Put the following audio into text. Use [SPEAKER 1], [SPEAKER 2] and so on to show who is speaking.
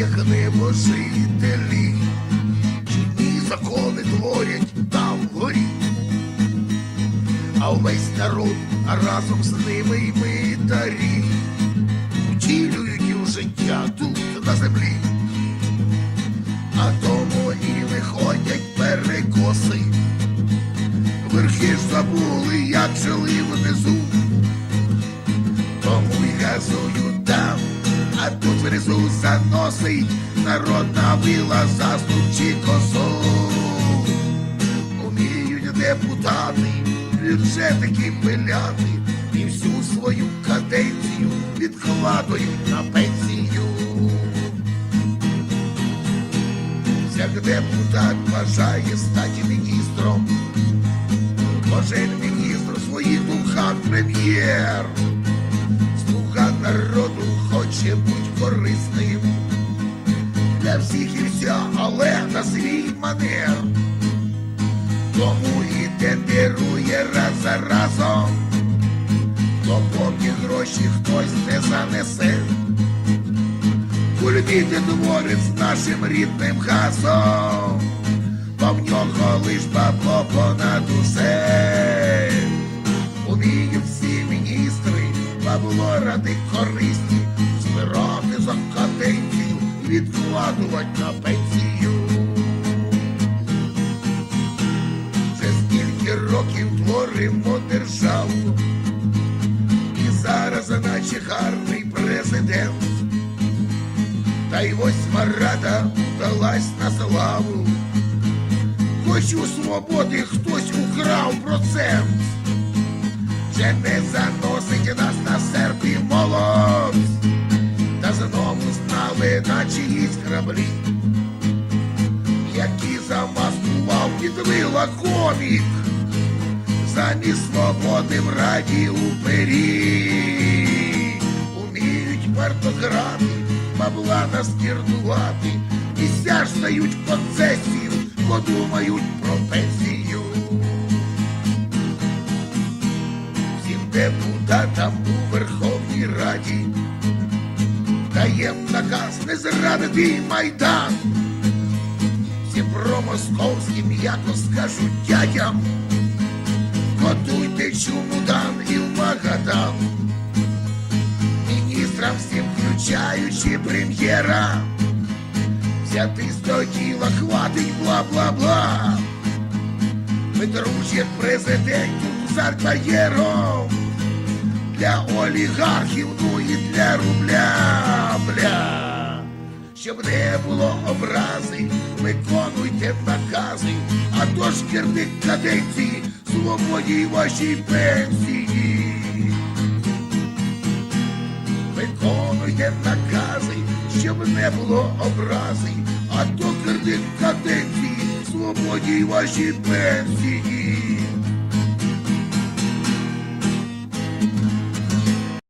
[SPEAKER 1] як небожителі, чудні закони творять там вгорі, а увесь народ, разом з ними й митарі, втілюють у життя тут на землі, а тому і виходять перекоси. Верхи ж забули, як жили внизу. Тому й газую там, а тут внизу заносить народна вила заступчі косу. Уміють депутати, бюджетики пиляти і всю свою каденцію відкладають на пенсію. Як депутат бажає стати міністром, Кожен міністр своїх думках прем'єр. Слуга народу хоче бути корисним для всіх і вся, але на свій манер. Тому і тендерує раз за разом, допоки гроші хтось не занесе. Кульбіти з нашим рідним газом, бо в нього лиш бабло понад усе. Уміють всі міністри, бабло ради користі, відкладувати на пенсію. Вже скільки років творимо державу, і зараз наче гарний президент. Та й восьма рада далась на славу. Хоч у свободи хтось украв процент, Вже не заносить нас на серп знали на чиїсь краблі, які замаскував підвила комік, замість свободи в раді упері уміють вартограти, бабла наскірнувати, і стають концесію, подумають про пенсію. Всім депутатам у Верховній Раді даєм наказ не зрадити майдан. Всім промосковським м'яко скажуть дядям, готуйте чумудан і в Магадан міністрам всім включаючи прем'єра. Взяти з діла хватить бла-бла-бла. Петруш'як президенту за кар'єром. Для олігархів, ну і для рубля, бля. Щоб не було образи, виконуйте накази, а то ж керник каденції, свободі вашій пенсії. Виконуйте накази, щоб не було образи, а то керник каденції, свободі вашій пенсії.